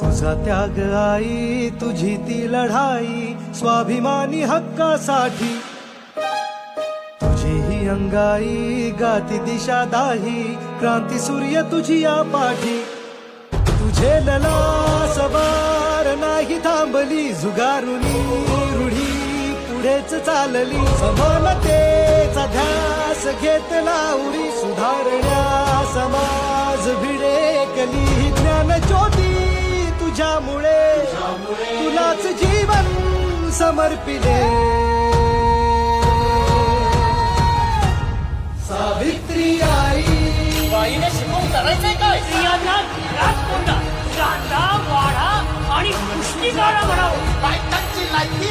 तुझा त्याग आई तुझी ती लढाई स्वाभिमानी हक्कासाठी. तुझी ही अंगाई गाती दिशा दाही क्रांती सूर्य तुझी या पाठी. तुझे लला सवार नाही थांबली जुगारुनी रूढी पुढेच चालली. समानतेचा ध्यास घेतला उरी सुधारण्या समाज भिडेकली. ज्ञान ज्योती तुझ्यामुळे तुलाच जीवन समर्पिले. सावित्री आई. बाईने शिकवून करायचंय काय? स्त्रियांना घरात कोंडा कांदा वाढा आणि पुष्टी काढा म्हणावं बायकांची लायकी